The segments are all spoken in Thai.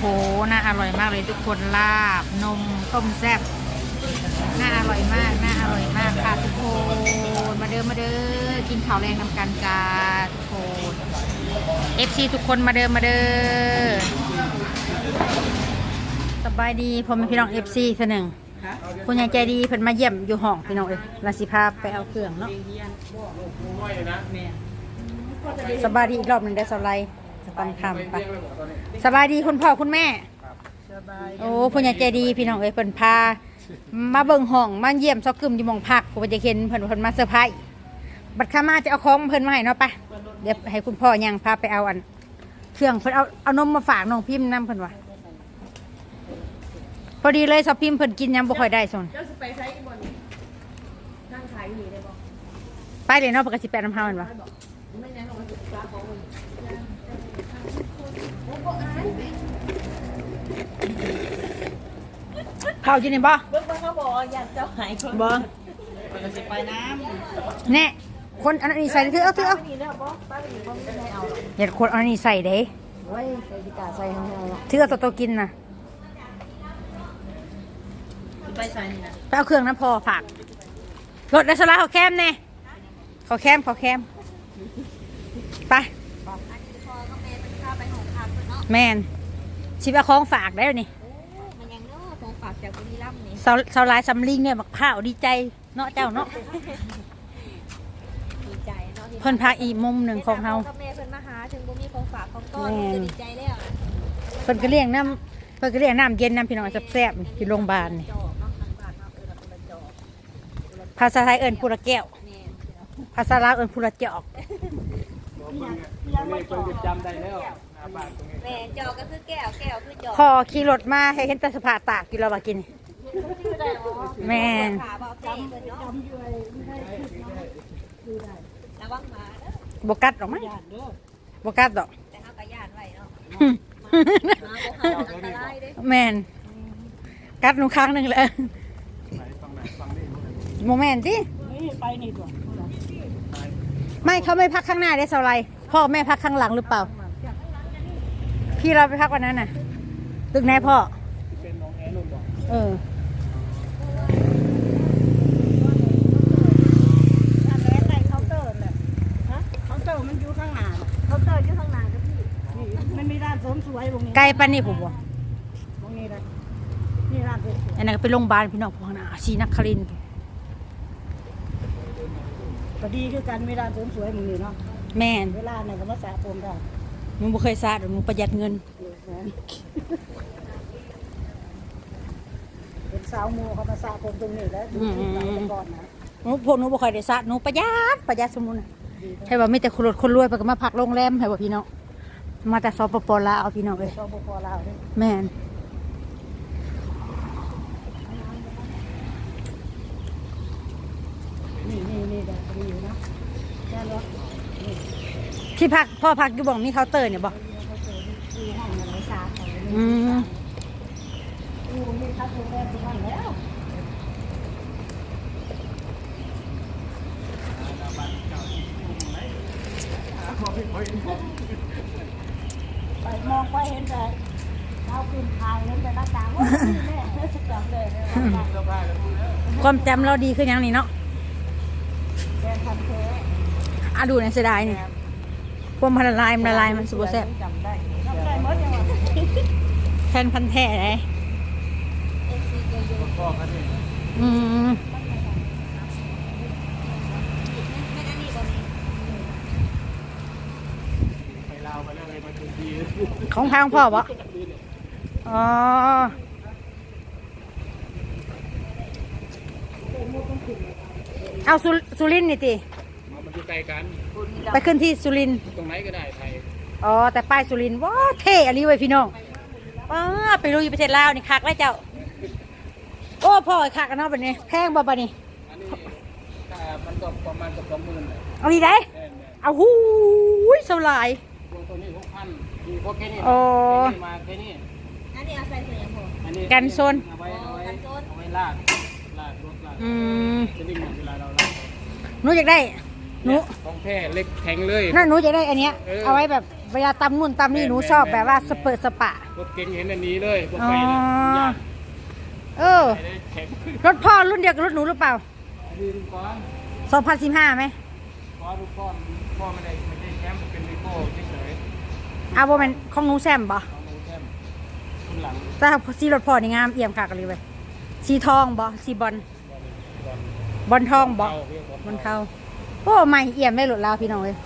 โหน่าอร่อยมากเลยทุกคนลาบนมต้มแซ่บน่าอร่อยมากน่าอร่อยมากค่ะทุกคนมาเด้อมาเด้อกินข้าวแรงทำกันกาทุกคน FC ทุกคนมาเด้อมาเด้อสบายดีผมเป็นพี่น้อง FC เสอหนึ่งคุณยายใจดีเพิ่นมาเยี่ยมอยู่ห้องพี่น้องเอ้ยลาสิพาไปเอาเครื่องเนาะสบายดีอีกรอบหนึ่งได้สไลด์ ปันคำไปสบายดีคุณพ่อคุณแม่ โอ้คุณยายใจดีพี่น้องเอ้ยเพิ่นพา มาเบิ่งห้องมาเยี่ยมซอกกึมอยู่หมองพักผมจะเห็นเพิ่นเพิ่นมาเซอร์ไพรส์บัดข้ามาจะเอาของเพิ่นมาให้เนาะไปะเดี๋ยวให้คุณพ่อยังพาไปเอาอัน เครื่องเพิ่นเอาเอานมมาฝากน้องพิมพ์นํเพิ่นว่าพอดีเลยสอบพิมพ์เพิ่นกินยังบ่ค่อยได้ส่วนเจ้าสิไปใช้อีบอลนั่งขายอยู่นี่ได้บ่ไปเลยเนาะปกติแปดน้ำเฮาแม่นบ่ไม่งั้นเราศึกษาของมัน เผาอยู่นี่บ่เบิ่งเบิ่งเขาบอกอยากจ้าหายคนบ่มันจะไปน้ำแน่คนอันนี้ใส่ถือเอาถือเอาอย่ากคนอันนี้ใส่เด้เว้ใส่กาใส่ข้งในละถือเอาตัวโตกินนะไปใส่นี่นะไปเอาเครื่องน้ำพอฝากรถดัชลาเขาแคมแน่เขาแคมเขาแคมไป พ่อก็แม่เป็นข้าไปของขาดเนาะ แม่นชิบะของฝากได้แล้วนี่มันยังเนาะของฝากจากบุรีรัมย์นี่เสาเสาลายสำลิงเนี่ยบักข้าวดีใจเนาะเจ้าเนาะดีใจเนาะเพิ่นพาอีกมุมหนึ่งของเฮาก็แม่เพิ่นมาหาถึงบ่มีของฝากของต้อนก็ดีใจแล้วเพิ่นก็เลี้ยงน้ำเพิ่นก็เลี้ยงน้ำเย็นน้ำพี่น้องแซ่บๆที่โรงพยาบาลนี่จอกเนาะทางบ้านเฮาเอิ้นว่าเป็นจอกภาษาไทยเอิ้นพูละแก้ว แม่ภาษาลาวเอิ้นพูละจอกนี่ เพิ่งจะจำได้แล้วหน้าบ้านตรงนี้แม่จอกก็คือแก้วแก้วคือจอกพอขี่รถมาให้เห็นแต่สภาพตากกินแล้วว่ากิน แม่นขาบ่เต้เพิ่นเนาะระวังหมาเด้อบ่กัดหรอกมั้งบ่กัดดอก แต่เฮาก็ย่านไว้เนาะหึหมาบ่เข้าอันตรายเด้แม่นกัดหนูครั้งหนึงแล้วไหนฟังไหนฟังนี่โมแม่นติไม่เขาไม่พักข้างหน้าได้เท่าไร พ่อแม่พักข้างหลังหรือเปล่า พี่เราไปพักวันนั้นน่ะ ตึกไหนพ่อเป็นน้องแอนนุ่นบอกเออถ้าแม่ใส่เคาน์เตอร์น่ะฮะเคาน์เตอร์มันอยู่ข้างหน้าเคาน์เตอร์อยู่ข้างหน้ากับพี่มันมีร้านเสริมสวยตรงนี้ไกลปานนี่ผมบอกตรงนี้เลยนี่ร้านเสริมสวยอันนั้นก็ไปโรงพยาบาลพี่น้องพวกน่ะชีนักครินทร์ก็ดีคือกันมีร้านเสริมสวยมึงนี่เนาะ แม่นเวลาไหนก็มาสระผมได้หนูบ่เคยซาดหนูประหยัดเงิน เป็นสาวโมเขามาสระผมตรงนี้แล้วดูที่ไหนแต่ก่อนนะหนูพวกหนูบ่ค่อยได้ซาดหนูประหยัดประหยัดสมุนให้ว่ามีแต่คนรถคนรวยไปก็มาพักโรงแรมให้ว่าพี่น้องมาแต่สปปลาวเอาพี่น้องเอ้ยชอบพอเราด้วยแม่นนี่นี่นี่แบบดีอยู่นะแค่รถนี่ ที่พักพ่อพักอยู่บ่องมีเคาน์เตอร์เนี่ยบ่เขาเจอที่ห้องอะไรสาเขาอืมอู้นี่คัดโรงแรมทุกวันแล้วไปมองไปเห็นแต่เอาคืนทายเห็นแต่หน้าต่างว่านี่แม่จำเลยนะความจำเราดีขึ้นยังนี่เนาะแกทำเท อะดูในเสียดายนี่ความมันละลายมันละลายมันสุบแซ่บจำได้จำได้หมดยังวะแฟนพันธุ์แท้เลยพ่อเขาเนี่ยอืมไปลาวไปแล้วเลยมาถึงทีของพังพ่อบ่อ๋อเอาสุสุรินทร์นี่ติมันอยู่ ไกลกันไปขึ้นที่สุรินทร์ตรงไหนก็ได้ไทยอ๋อแต่ป้ายสุรินทร์ว้าเท่อะไรไว้ยพี่น้องป้าไปลุยประเทศลาวนี่คักแล้วเจ้า โอ้พ่อคักกันเนาะบัดนี้แพงบ่บัดนี้อันนี้ถ้ามันก็ประมาณกับสองหมื่นเอาดีได้แน่นเอาหูยเท่าหลายๆตัวตัวนี้หกพันมีพวกแค่นี้โอ้แค่นี้มาแค่นี้อันนี้เอาใส่ถุงยังพออันนี้กันโซนเอาไว้เอาไว้กันโซนเอาไว้ลากลากรถลากอืมจะดิ่งเวลาเราลากหนูอยากได้ หนูของแท้เล็กแข็งเลยนั่นหนูอยากได้อันเนี้ยเออเอาไว้แบบเวลาตำนู่นตำนี่หนูชอบแบบว่าสเปิดสปะรถเก๋งเห็นอันนี้เลยพวกอ๋อไปนะยากเออไปได้แข็งรถพ่อรุ่นเดียวกับรถหนูหรือเปล่ายืนก่อน2015ไหมขอทุกคนพ่อไม่ได้ไม่ได้แชมป์เป็นวีโก้เฉยเอาบ่แม่นของหนูแซมบ่ๆของหนูแชมป์คุณหลังแต่สีรถพ่อนี่งามเอี่ยมคักกันเลยเว้ยสีทองบ่สีบอลบอลบอลทองบ่เาเรียกบอลเทา โอ้ใหม่เอี่ยมได้รถแล้วพี่น้องเอ้ย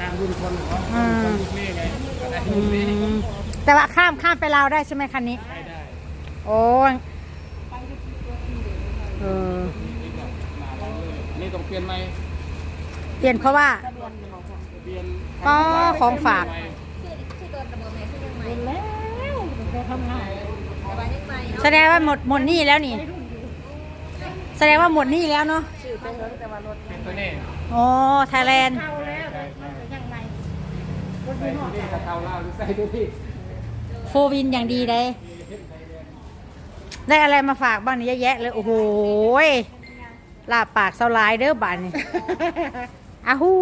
ตามรุ่นคนของอืมคนยุคนี้ไงอะไรยุคนี้แต่ว่าข้ามข้ามไปลาวได้ใช่ไหมคันนี้ไม่ได้โอ้ยเออนี่ก็มาแล้วเลยอันนี่ต้องเปลี่ยนไหมเปลี่ยนเพราะว่า เปลี่ยนอ๋อของฝากเป็นแล้วไปทำงานแสดงว่าหมดหมดหนี้แล้วนี่ แสดงว่าหมดหนี้แล้วเนาะชื่อไปเฮิงแต่ว่ารถเป็นตัวนี้โอ้ไทยแลนด์เข้าแล้วยังไงรถใส่ยี่ห้ตัอวนี้กระเทาเหล่าหรือใส่ตัวนี้โฟวินอย่างดีเลยได้อะไรมาฝากบ้างนี่เยอะแยะเลยโอ้โหยลาบปากเสาลายเด้อบ้านนี่อ้าวหู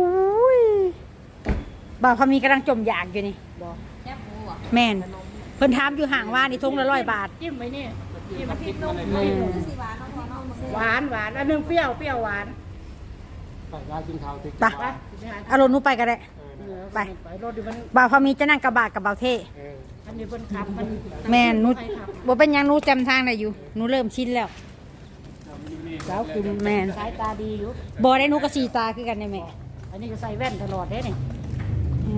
ยบ่าวพอมีกำลังจมอยากอยู่นี่บอกแม่นเพิ่นถามอยู่ห่างว่านี่ทงละร้อยบาทจิ้มไว้นี่ที่มาคิดมาในอืนี้ม หวานหวานอันหนึงเปรี้ยวเปรี้ยวหวานใส่ยากินข้าวติดไปเอารมณ์หนูไปก็ได้ไป ไปรถดิมันบ่าวพอมีจะนั่งกระบะกับบ่าวเท่เอออันนี้เพิ่นขับมันแม่นหนูใครขับบ่เป็นหยังหนูจำทางได้อยู่หนูเริ่มชินแล้วสาวกินแม่นสายตาดีอยู่ บ่ได้หนูก็สีตาคือกันได้แม่อันนี้ก็ใส่แว่นตลอดเด้นี่อื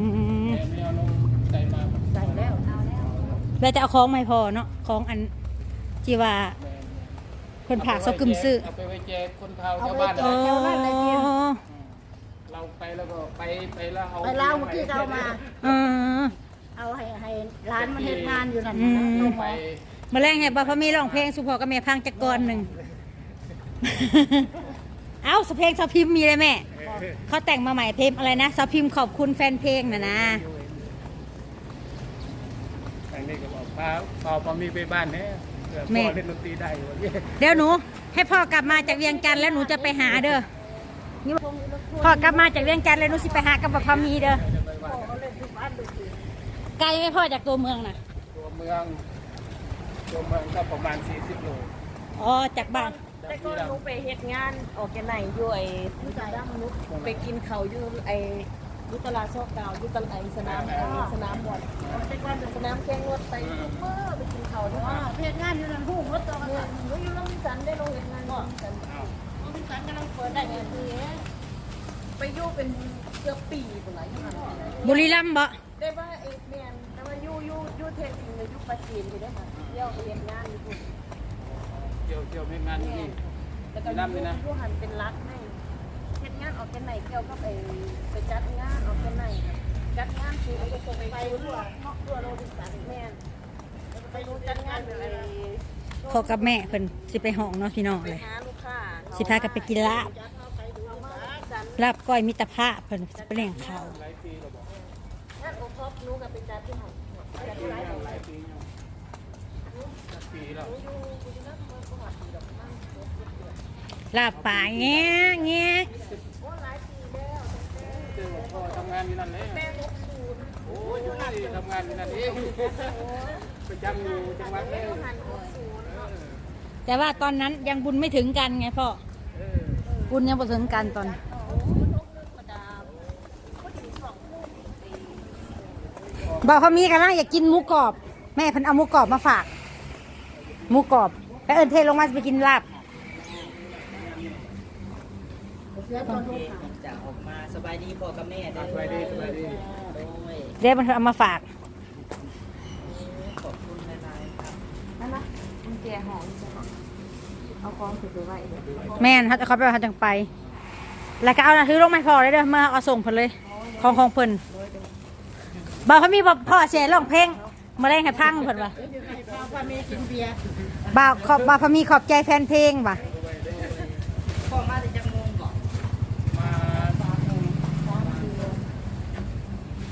มแต่ไม่เอาลงใจมาใส่แล้ว แล้วจะเอาของไม่พอเนาะของอันที่ว่าเพิ่นผากเซากึมซื้อ เอาไปไว้แจกคนเฒ่าชาวบ้านโอ้เราไปแล้วก็ไปไปแล้วเอาไปลาวเมื่อกี้ก็เอามา เออ เอาให้ให้ร้านมันเฮ็ดงานอยู่นั่นอืมเอาไปมามาแรงให้บ่าวพอมีร้องเพลงสุพอกับแม่พังจักกรหนึ่ง เอ้าสเพลงสาวพิมพ์มีเลยแม่ เขาแต่งมาใหม่เพลงอะไรนะสาวพิมพ์ขอบคุณแฟนเพลงนะนะ อันนี้ก็บอกพาพอพอมีไปบ้านเนี่ย เผื่อพ่อเล่นดนตรีได้วันนี้เดี๋ยวหนู ให้พ่อกลับมาจากเวียงจันทร์แล้วหนูจะไปหาเด้อนี่ว่าพ่อกลับมาจากเวียงจันทร์แล้วหนูสิไปหากับบ่าวพอมีเด้อไกลไหมพ่อจากตัวเมืองน่ะตัวเมือง ตัวเมืองก็ประมาณ 40โลอ๋อจากบ้านแต่ก็หนูไปเฮ็ดงานออกแกไหนอยู่ไอ้ไปกินเขาวอยู่ไอ้อ ยุตลาดโซกดาวอยุตลาดไอ้สนามไอ้สนามบอลสนามแข่งรถไปทุกเมื่อไปกินเขาวที่ว่าเฮ็ดงานอยู่นั่นฮู้หมดตัวเนี่ยหนูอยู่โรงพยาบาลได้โรงเรียนงานบ่กันโรงพยาบาลกำลังเปิดได้เงินคือไปอยู่เป็นเกือบปีพุ่นล่ะอยู่หั่นน่ะบุรีรัมย์บ่ได้ว่าไอ้แม่นแต่ว่าอยู่อยู่อยู่เทศจริงเลยอยู่ปัจจีนอยู่เด้อค่ะเที่ยวไปเรียนงานอยู่พุ่นเที่ยวเที่ยวไม่งานที่นี่แล้วก็อยู่อยู่หันเป็นรักให้เฮ็ด งานออกแกไหนเกี่ยวกับไอ้ไปจัดงานออกแกไหนครับจัดงานคือไปส่งไปทั่วทั่วโลกที่สามแม่นไปรู้จัดงานอะไรพ่อกับแม่เพิ่นสิไปห้องเนาะพี่น้องเลยหาลูกค้าสิพากันไปกินลาบลาบก้อยมิตรภาพเพิ่นสิไปเลี้ยงข้าวหลายปีเราบอกงานโอท็อปนู้กับไปจัดที่ห้องจัดที่ไหลาย ปีแล้วหลายปีแล้วอยู่อยู่นั่นมันก็หอดดอกมันลาบป่าแง่แง่โอ้หลายปีแล้วเจอพ่อทำงานอยู่นั่นเลยแม่หกศูนย์โอ้ยทำงานอยู่นั่นเองประจำอยู่จังหวัดเอแม่งหันหกศูนย์เนาะแต่ว่าตอนนั้นยังบุญไม่ถึงกันไงพ่อบุญยังบ่ถึงกันตอนบอกเขามีกันแล้วอยากกินหมูกรอบ แม่พิ่นเอาหมูกรอบมาฝาก หมูกรอบแล้วเอิญเทลงมาสิไปกินลาบจะออกมาสบายดีพ่อกับแม่เด้อสบายดีสบายดีโดยเดี๋ยวมันเอามาฝากขอบคุณหลายๆครับนั่นนะมันแก่หอมใช่ไหมเอาของถือไปไว้แม่นเขาจะเขาไปเขาจังไป แล้วก็เอานะถือลงมาพอเลยเด้อมาเอาส่งเพิ่นเลย ของของเพิ่นบอกเขามีบอกพ่อเสียร้องเพลงมาแรงให้พังเพิ่นว่ะ พ่อพ่อแม่กินเบียร์บ่าวขอบบ่าวพมีขอบใจแฟนเพลงว่ะพ่อมาแต่จังงงก่อนมา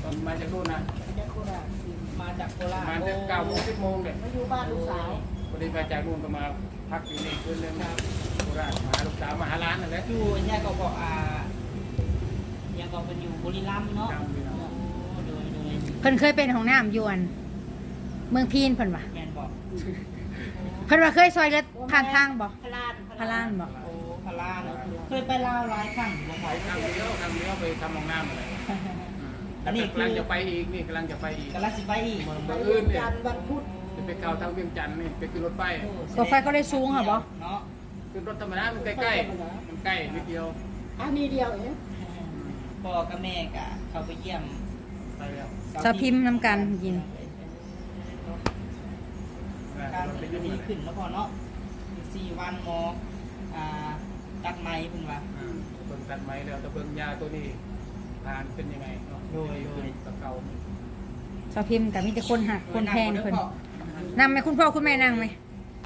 ตอนมาจากนู่นนะมาจากโคปราระชมาณจะเก้าโมงสิบโมงเนี่ยมาอยู่บ้านลูกสาวพอดีมาจากนู่นก็มาพักอยู่นี่คืนนึงโคราชมาหาลูกสาวมาหาร้านนั่นแหละอยู่เนี่ยก็บอกอ่ายังก็เป็นอยู่บุรีรัมย์เนาะจำอยู่นะโอ้โดยโดเพิ่นเคยเป็นของน้ำอยวน เมืองพีนเพิ่นว่าแมนบอก เพิ่นว่าเคยซอยเลือดผ่านทางบ่พลานพารานบ่โอ้พาราเนาะเคยไปลาวหลายครั้งบ่ไปทางเดียวทางเดียวไปทำห้องน้ำอะไรอันนี้กำลังจะไปอีกนี่กำลังจะไปอีกกำลังสิไปอีกเมืองไปเมืองเวีอื่ยนงเนี่ยจันทร์วันพุธจะไปเก่าทางเวียงจันทร์นี่ไปขึ้นรถไฟตัวไฟก็ได้สูงค่ะบ่เนาะขึ้นรถธรรมดามันใกล้ๆมันใกล้นิดเดียวอันนี้เดียวเองพ่อกับแม่กะเขาไปเยี่ยมไปแล้วสาวพิมพ์นำกันกิน การรถไปจะยุ่งดีเลยขึ้นแล้วพอเนาะอีกสี่วันหมออ่าตัดไม้เพิ่นว่า อ่าเบิ่งตัดไม้แล้วแต่เบิ่งยาตัวนี้ทานเป็นยังไงเนาะโดยโดย ตะเกาสาวพิมพ์แต่มีแต่คนหักคนแพงเพิ่นพ่อนั่งไหมคุณพ่อคุณแม่นั่งไหม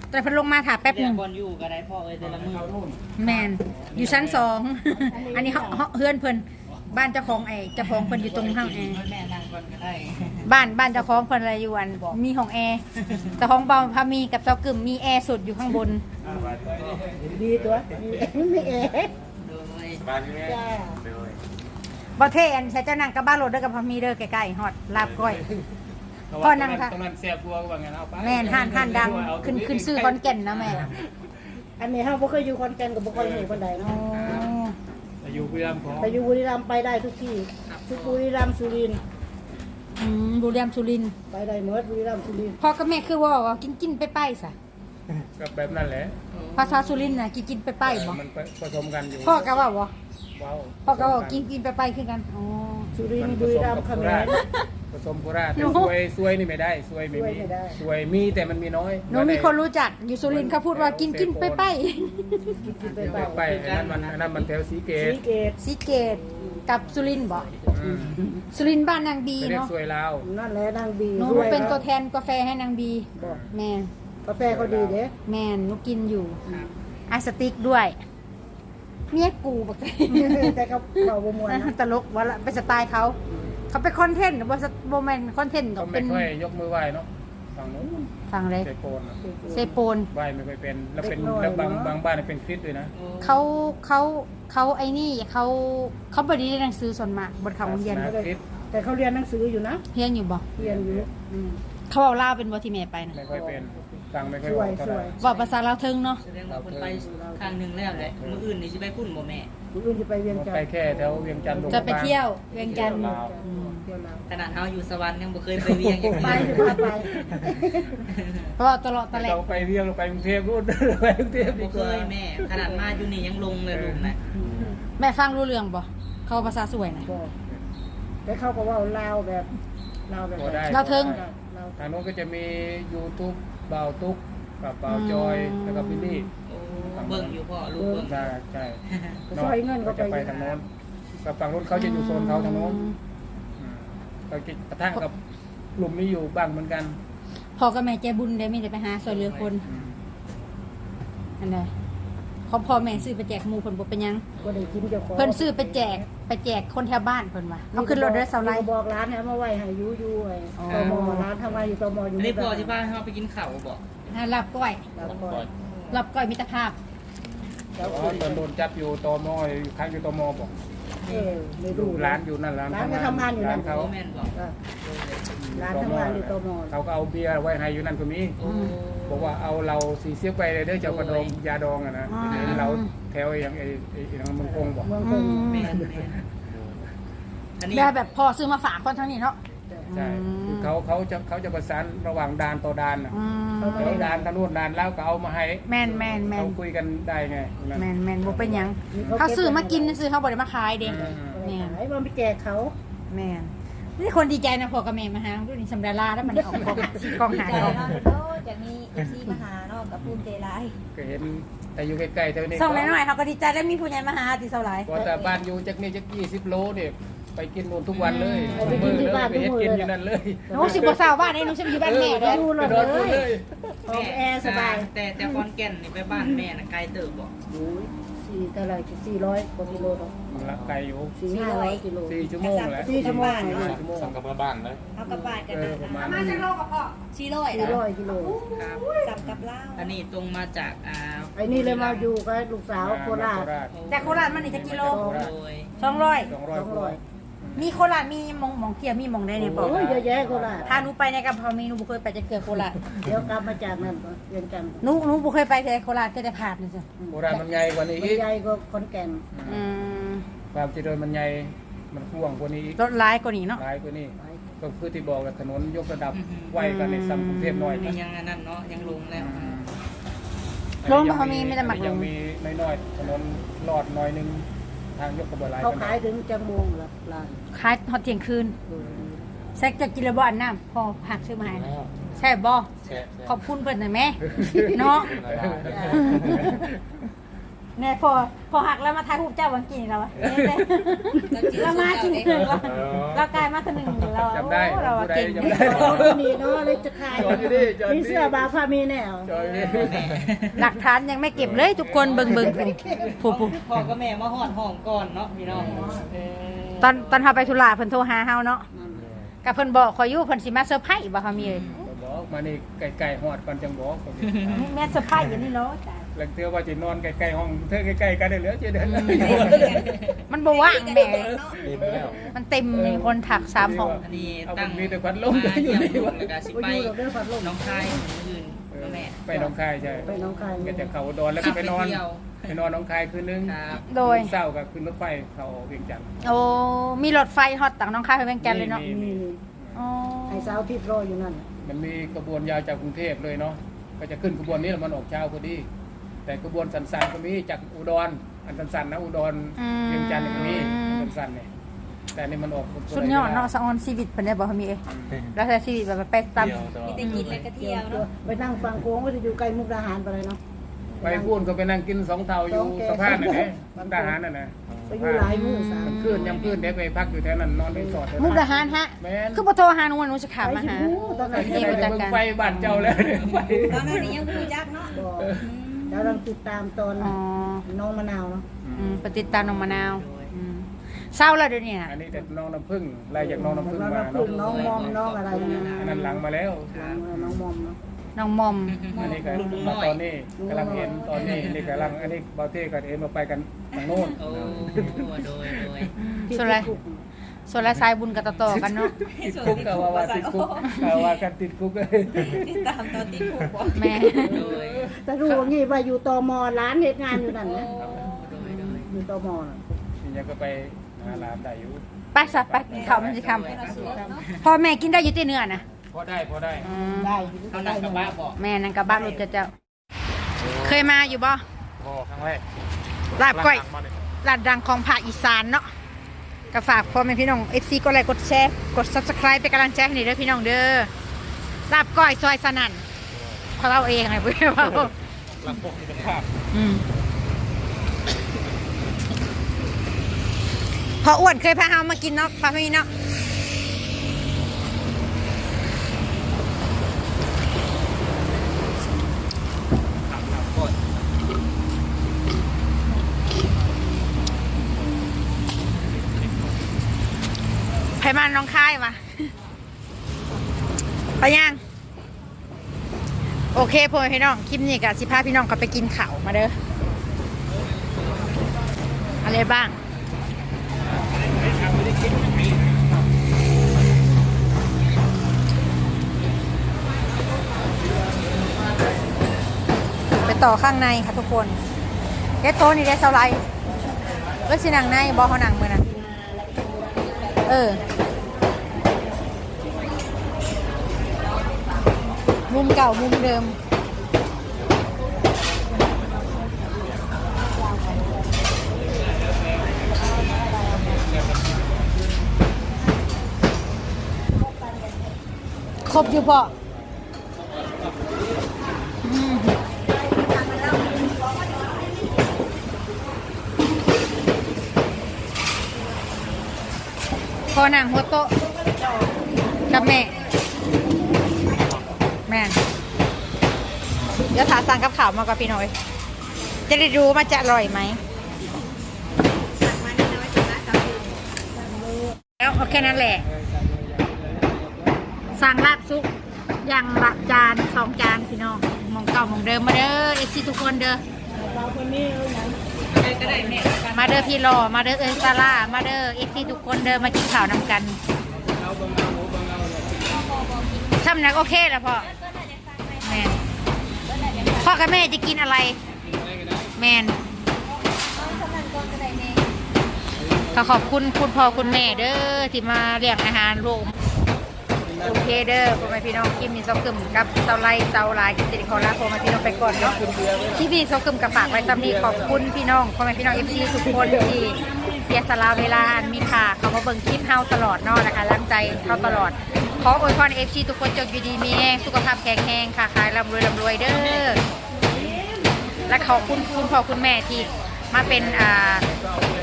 แต่เพิ่นลงมาถาแป๊บหนึงเดี๋ยวบอลอยู่ก็ได้พ่อเอ้ยแต่ละมือ เขานู่นแมนอยู่ชั้นสอง อันนี้เฮาเฮาเฮือนเพิ่นบ้านเจ้าของไอ้เจ้าของเพิ่นอยู่ตรงข้างแอร์แม่นั่ง ก่อนก็ได้ บ้านบ้านเจ้าของเพิ่นอะไรอยู่อันมีห้องแอร์แต่ห้องเบาพามีกับเจ้ากึ่มมีแอร์สุดอยู่ข้างบนอ่าบาดนี้ก็ดีตัวไม่เอ๋โดยบาดนี้จ้าเลยบ่เทอันใช้เจ้านั่งกับบ้านรถเด้อกับพามีเด้อใกล้ๆฮอดลาบก้อย พ่อนั่งค่ะ ตรงนั้นแซ่บกว่าว่างั้นเอาไปแม่นห้านห้านดังขึ้นขึ้นซื้อคอนแก่นนะแม่อันนี้เฮาบ่เคยอยู่คอนแก่นกับบ่เคยเห็นคนใดโอ้เนาะแต่อยู่พยายามของไปอยู่บุรีรัมย์ไปได้ทุกที่ทุกบุรีรัมย์สุรินทร์ อืมบุรีรัมย์สุรินทร์ไปได้หมดบุรีรัมย์สุรินทร์พ่อกับแม่คือว่าว่ากินกินไปไปซะก็แบบนั้นแหละภาษาสุรินทร์น่ะกินกินไปไปบ่มันผสมกันอยู่พ่อก็ว่าบ่ว้าวพ่อก็ว่ากินกินไปไปคือกันอ๋อสุรินทร์บุรีรัมย์เขมรผสมโคราชหนูแต่ซวยซวยนี่ไม่ได้ซวยไม่ซวยมีไม่ได้ซวยมีแต่มันมีน้อยหนูมีคนรู้จักอยู่สุรินทร์เขาพูดว่ากินกินไปไปกินไปไปไปไปอันนั้นมันอันนั้นมันแถวสีเกสีตเกตสีเกตกับสุรินทร์บ่อืม สุรินทร์บ้านนางบีไม่เรียกเนาะซวยลาว นั่นแหละนางบีหนูด้วยเป็นตัวแทนกาแฟให้นางบี บอกแม่นกาแฟเขาดีเด้แม่นหนูกินอยู่ไอสติ๊กด้วย เมียกูบอกแต่เขาเขาบ่ม่วนนะตลกว่าละเป็นสไตล์เขา เขาเป็นคอนเทนต์บ่สบ่แม่นคอนเทนต์เขาเป็ไม่น ค่อยยกมือไหว้เนาะฝั่งนู้น ฟังเลยเซโปนอะเซโปนไหว้ไม่ค่อยเป็น แล้วเป็นแล้วบางบางบ้านเป็นคริสต์ด้วยนะเขาเขาเขาไอ้นี่เขาเขาบไดีได้หนังสือส่วนมากบนเขาโรงเรียนศาสคริสต์แต่เขาเรียนหนังสืออยู่นะเรียนอยู่บ่เรียนอยู่อืมเขาเอาลาวเป็นบ่ที่แม่ไปนะไม่ค่อยเป็นฟังไม่ค่อยสอวอยกเท่าไหร่สวยบอกภาษาลาวเทิงเนาะแสดงว่าคนไปครั้งหนึ่งแล้วแหละมืออื่นนี่สิไปพุ่นบ่แม่ผู้อื่นจะไปเวียงจันทไปร์แค่แถวเวียงจันทร์ลงจะไปเที่ยวเวียงจันทร์ลาว อืม เที่ยวลาวขนาดเฮาอยู่สวรรค์ยังบ่เคยไปเวียงอย่างไปนี้สิพาไปเพราะว่าตลอดตะแหลกเราไปเวียงเราไปกรุงเทพรุ่นไปกรุงเทพดีบ่กเคว่ายแม่ ขนาดมาอยู่นี่ยังลงเลยลูกนะแม่ฟังรู้เรื่องบ่เขาภาษาสวยนะ บอกแล้วเขาก็ว่าลาวแบบลาวแบบพอได้เราเทิงลาวทางโน้นก็จะมี YouTube บ่าวตุ๊กกับบ่าวจอยแล้วก็บิลลี่โอ้เบิ่งอยู่พ่อลูกเบิ่งใช่ใช่ก็ซอยเงินก็จะไปไปทางโน้นกับฝั่งโน้นเขาจะอยู่โซนเขาทางโน้นอื มเราจะกระทั่งกับกลุ่มนี้อยู่บ้างเหมือนกันพ่อกับแม่ใจบุญได้มีแต่ไปหาซอยเหลือคนอืมอันใดเขาพ่อแม่ซื้อไปแจกหมู่เพิ่นบ่เป็นหยัง ก็ได้กินเจ้าของเพิ่นซื้อไปแจกไปแจกคนแถวบ้านเพิ่นว่าเอาขึ้นรถเด้อเสาไลนี่ก็บอกร้านให้เอามาไว้ให้อยูอยูไอ้อ๋อตมร้านทำงานอยู่ตมอยู่อันนี้พ่อที่บ้านเฮาไปกินข้าวบ่นะรับก้อยแล้วก็รับก้อยมิตรภาพ แล้วอ๋ก็อตอนโดนจับอยู่ตมอยู่ค้างอยู่ตมบอก เออไม่ดูรู้ร้านอยู่นั่นร้านร้านก็ทำงานอยู่นั่ร้านนเขาโอ้แม่นบ่ก็ร้านทำงานอยู่ตม เขาก็เอาเบียร์ไว้ให้อยู่นั่นก็มี โอ้ บอกว่าเอาเราสีเสียบไปเลยเด้อเจ้ากระดองยาดองอะนะอ่า เห็นเราแถวอย่างไอ้ไอ้ไอ้ทางเมืองคงบอก เมืองคอืงมแม่นแม่นอันนี้ได้แบบพ่อซื้อมาฝากคนทั้งนี้เนาะใช่ อืมคือ เขาเขาจะเขาจะประสานระหว่างด่านต่อด่านอะอืมแล้วด่านทางนู้นด่านแล้วก็เอามาให้แม่นแม่นแม่น เขาคุยกันได้ไงนั่น แม่นแม่นบ่เป็นหยังเขาซื้อมากินซื้อเขาบ่ได้มาขายเด้อืม แม่นไอ้มันไปแจกเขาแม่นนี่คนดีใจนะพ่อกับแม่มาหาดูนี่สำดาราแล้วมันออกกองหาสิกองหาใจกองเนาะเนาะจากนี้เอซีมาหาเนาะกับภูมิใจร้าย ก็เห็นแต่อยู่ใกล้ๆเท่านี้ส่งน้อยๆเขาก็ดีใจแล้วมีผู้ใหญ่มาหาติเท่าไหร่ พอแต่บ้านอยู่จากนี่จากยี่สิบโลเนี่ย ไปกินนู่นทุกวันเลยไปกินที่บ้านไปทุกเฮ็ดมื้อกินอยู่เลยนั่นเลยหนูสิบ่สาวบ้านนี่หนูสิไปอยู่บ้านแม่เอเด้ออดูหลดไปนอนเลนู่นเลยยห้องแอร์สบาย แต่แต่คอนแก่นนี่ไปบ้านแม่น่ะไกลเติบบ่โอ้ยสี่เท่าไหร่สี่ร้อยกว่ากิโลเนาะมันละไกลอยู่สี่ห้าร้อยกิโล สี่ชั่วโมงแหละสี่ชั่วโมง สี่ชั่วโมง สั่งกับมาบ้านเลยเอากลับบ้านกันเอเด้ออประมาณมาจากโลกกับพ่อสี่ร้อยสี่ร้อยกิโล ครับ จับกับเหล้าอันนี้ตรงมาจากอ่าไอ้นี่เลยมาอยู่กับลูกสาวโคราชจากโคราชมานี่จะกิโล โดย200สองร้อยสองร้อยอืม มีโคราชมีหมองหมองเที่ยวมีหมองได้เนี่ยบอกโอ้ยเยอะแยะโคราชถ้าหนูไปในกับพอมีหนูบ่เคยไปจะเกือโคราชเดี๋ยวกลับมาจากนั่นก็เรียนกันหนูหนูบ่เคยไปแต่โคราชก็จะผ่านนี่สิโบราณมันใหญ่กว่านี้มันอีกใหญ่กว่าขอนแก่นอืมความเจริญมันใหญ่มันกว้างกว่านี้อีกรถร้ายกว่านี้เนาะ หลายกว่านี้ก็คือที่บอกว่าถนนยกระดับไวกันในซ้ำกรุงเทพน้อยนี่นะยังอันนั้นเนาะยังลงแล้วลงบ่เขามีมีแต่หมักลยังงมีน้อยๆถนนลอดน้อยหนึง ทางยกกระบะหลายเขาปนใดขายถึงจังโมงละร้านขายฮอดเที่ยงคืนโดยแซกจะกินระบ่อันน้ำพอหักซื้อมาให้นะใช่บ่ขอบคุณเพิ่นหน่อยแม่เนาะ แน่พอพอหักแล้วมาทายรูปเจ้าวันกินแล้ววะแล้วมากินหนึ่งแล้วเรากลายมาตัวหนึ่งแล้วจำได้โอ้เราอะผู้ใดเก่งจำได้เอาตัวนี้เนาะเลยจะขายจอดดิจอดดิ มีเสื้อบาฟ้ามีแนวจอยนี่หลักฐานยังไม่เก็บเลยทุกคนเบิ่งเบิ่งผู้ผู้พ่อกับแม่มาหอดห้องก่อนเนาะพี่น้องเออตอนตอนเฮาไปธุระเพิ่นโทรหาเฮาเนาะกับเพิ่นบอกขอยอยู่เพิ่นสิมาเซอร์ไพรส์บ่เฮามีเลยบอกมานี่ไกลๆหอดก่อนจังบอกแม่เซอร์ไพรส์อย่างนี้เนาะจ้ะ หลังเทื่อว่าจะนอนใกล้ๆห้องเธอใกล้ๆกันได้เหลือจะเดินมันบ่ว่างแหม่มันเต็มมีคนถักสามห้องอันนี้เอาตั้งมีแต่ควันลมอยู่นี่วะแล้วก็สิไปไปอยู่กับเรื่องพัดลมน้องชายอื่นแล้วแม่ไปหน้องคายใช่ไปหน้องคายก็จะเขาดอนแล้วก็ไปนอนไปเที่ยวไปนอนหน้องคายคืนนึงครับโดยเศร้ากับขึ้นรถไฟเขาเวียงจันทร์โอ้มีรถไฟฮอตต่างน้องคายไปเวียงจันทน์เลยเนาะมีมีนี่อ๋อไอ้สาวทิพย์รออยู่นั่นมันมีกระบวนยาวจากกรุงเทพเลยเนาะก็จะขึ้นกระบวนนี้แล้วมันออกเช้าพอดี แต่กระบวนสันสันๆก็มีจากอุดรอันสันสันๆนะอุดรเวียงจันทร์ก็มีสันสันๆเนี่ยแต่อันนี่มันออกสุดยอดเนาะสะออนชีวิตเพิ่นได้บ่เฮามีเอ้ยแล้วแต่ชีวิตแบบไปตามมีแต่กินและก็เที่ยวเนาะไปนั่งฟังโค้งก็จะอยู่ไกลมุกดาหารไปเลยเนาะ ไปพูนก็ไปนั่งกินสองเทาอยู่สะพานน่ะเนี่ยทหารน่ะนะไปอยู่หลายมื้อสามมันขึ้นยำขึ้นเด็กไปพักอยู่แถวนั้นนอนรีสอร์ทแถวนั้น มุกดาหารฮะ แม่น คือบ่โทรหาหนูว่าหนูจะขับมาหา ไปสิฮู้ตอนนั้นนี่ไปรู้จักเบิ่งกันไฟบ้านเจ้าแล้วเนี่ยไฟตอนนั้นนี่ยังรู้จักเนาะบอก แล้วเราติดตามตอนอ๋อน้องมะนาวเนาะอืมไปติดตามน้องมะนาวอืมเศร้าแล้วเดี๋ยวนี้น่ะอันนี้แต่น้องน้ำผึ้งไล่จากน้องน้ำผึ้งน้องมาน้ำพึ่งเนาะน้องมอมน้องอะไรนะอันนั้นหลังมาแล้ว น้องมอมเนาะ น้องมอม อันนี้ก็มาตอนนี้กำลังเห็นตอนนี้นี่กำลังอันนี้เบาเท่กับเอ็มมาไปกันทางโน้น โอ้โดยโดย ที่ส่วนอะไร ที่คุก ส่วนละสายบุญกับต่อๆกันเนาะติดคุกก็ว่าว่าติดคุกก็ว่ากันติดคุกเลยติดตามตอนติดคุกบ่แม่โดยแต่รู้ว่างี้ว่าอยู่ตมร้านเหตุงานอยู่นั่นนะโดยโดยอยู่ตมน่ะนี่ยังก็ไปหาหลานได้อยู่ไปซะไปกินข้าวมันสิคำพ่อแม่กินได้อยู่ที่เนื้อน่ะพอได้พอได้อืมได้เอาหนังกระบะบอกแม่นั่นกับบ้านรถจะเจ้า เคยมาอยู่บ่พอครั้งแรกลาบก้อยลาดดังของภาคอีสานเนาะ ก็ฝากพ่อแม่พี่น้อง FC กดไลค์กดแชร์กด Subscribe เป็นกำลังใจให้หน่อยเด้อพี่น้องเด้อลาบก้อยซอยสนั่นเขาเล่าเองไงเพื่อนเว่าลำโพงคุณภาพอืมพออ้วนเคยพาเฮามากินเนาะพาพี่เนาะ ถามลำก่อน ไผมา น้องค่ายวะไปยังโอเคพ่อพี่น้อง คลิปนี้กับสิพาพี่น้องเขาไปกินข้าวมาเด้อ อะไรบ้าง ไปต่อข้างในค่ะทุกคนเกตโตนี่ได้เท่าไหรแล้วสิหนังในบอเขาหนังมือนะเออ มุมเก่ามุมเดิม ครบอยู่พอพอหนังหัวโตกับแม่ แม่น เดี๋ยวถาสั่งกับข่าวมากับพี่หน่อย จะได้รู้มันจะอร่อยไหมแล้วโอเคนั่นแหละ สั่งลาบซุกอย่างละจานสองจานพี่น้องหมองเก่าหมองเดิมมาเด้อเอซีทุกคนเด้อเราคนนี้เออหนังก็ได้แม่มาเด้อพี่รอมาเด้อเอิญซาร่ามาเด้อเอฟซีทุกคนเด้อมากินข้าวนำกันเอาเบิ่งเอาหมูเบิ่งเอาเนี่ยช่ำนักโอเคแล้วพ่อแมนพ่อ กับแม่จะกินอะไร แมนขอขอบคุณคุณพ่อคุณแม่เด้อที่มาเลี้ยงอาหารรวมโอเคเด้อพ่อแม่พี่น้องคลิปนี้ซากึมกับเซาไลเซาลายกินสิริขอลาพ่อแม่พี่น้องไปก่อนเนาะคลิปนี้ซากึมกับฝากไว้ซ้ำนี้ขอบคุณพี่น้องพ่อแม่พี่น้องเอฟซีทุกคนที่เสียสละเวลาอันมีค่าเขามาเบิ่งคลิปเฮาตลอดเนาะนะคะรังใจเฮาตลอด ขออวยพรเอฟซีทุกคนจงอยู่ดีมีแรงสุขภาพแข็งแรงค่ะขายร่ำรวยร่ำรวยเด้อ และขอบคุณคุณพ่อคุณแม่ที่มาเป็นอ่า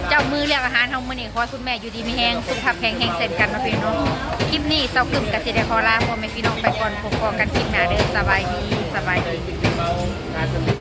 เจ้ามือเลี้ยงอาหารเฮามื้อนี้ขอให้คุณแม่อยู่ดีมีแฮงสุขภาพแข็งแรงเช่นกันมาพี่น้องคลิปนี้เซากึมกับสิได้ขอลาพ่อแม่พี่น้องไปก่อนพบกันคลิปหน้าเด้อสบายดีสบายดี